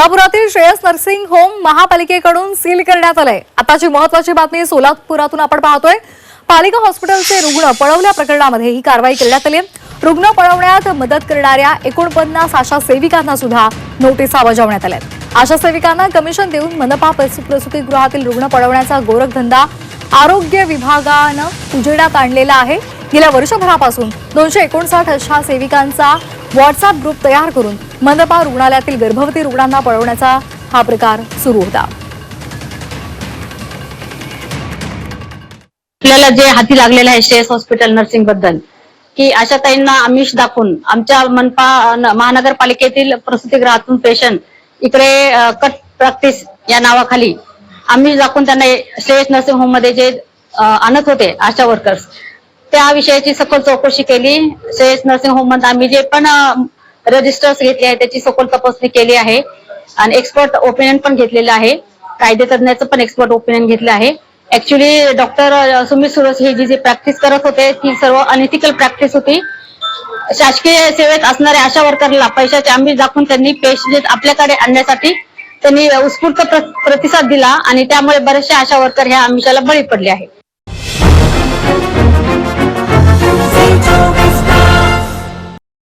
सोलापुरातील Shreyas nursing home महापालिकेकडून seal करण्यात आलंय आताची महत्वाची बातमी सोलापुरातून आपण पाहतोय पालिका हॉस्पिटलचे रुग्ण पळवल्या प्रकरणामध्ये ही कारवाई करण्यात आली आहे. रुग्ण पळवण्यात मदत करणाऱ्या एकोणपन्नास आशा सेविकांना सुद्धा नोटिसा बजावण्यात आल्या आहेत. आशा सेविकांना कमिशन देऊन मनपा प्रसूतीगृहातील रुग्ण पळवण्याचा गोरखधंदा आरोग्य विभागानं उजेडात आणलेला आहे गेल्या वर्षभरापासून दोनशे एकोणसाठ अशा सेविकांचा व्हॉट्सअप ग्रुप तयार करून मनपा रुग्णालयातील गर्भवती रुग्णांना पळवण्याचा हा प्रकार सुरू होता. आपल्याला जे हाती लागलेलं आहे श्रेयस हॉस्पिटल नर्सिंगबद्दल की अशा ताईंना आमिष दाखवून आमच्या मनपा महानगरपालिकेतील प्रसूतिगृहातून पेशंट इकडे कट प्रॅक्टिस या नावाखाली आमिष दाखवून त्यांना श्रेयस नर्सिंग होममध्ये जे आणत होते आशा वर्कर्स त्या विषयाची सखोल चौकशी केली. श्रेयस नर्सिंग होममध्ये आम्ही जे पण रजिस्टर्स घेतले आहे त्याची सखोल तपासणी केली आहे. आणि एक्सपर्ट ओपिनियन पण घेतलेलं आहे. कायदे तज्ञाचं पण एक्सपर्ट ओपिनियन घेतलं आहे. ऍक्च्युली डॉक्टर सुमित सुरस हे जी जी प्रॅक्टिस करत होते ती सर्व अनइथिकल प्रॅक्टिस होती. शासकीय सेवेत असणाऱ्या आशा वर्करला पैशाचे आंबी दाखवून त्यांनी पेशंट आपल्याकडे आणण्यासाठी त्यांनी उत्स्फूर्त प्रतिसाद दिला. आणि त्यामुळे बरेचसे आशा वर्कर ह्या आमिषाला बळी पडले आहे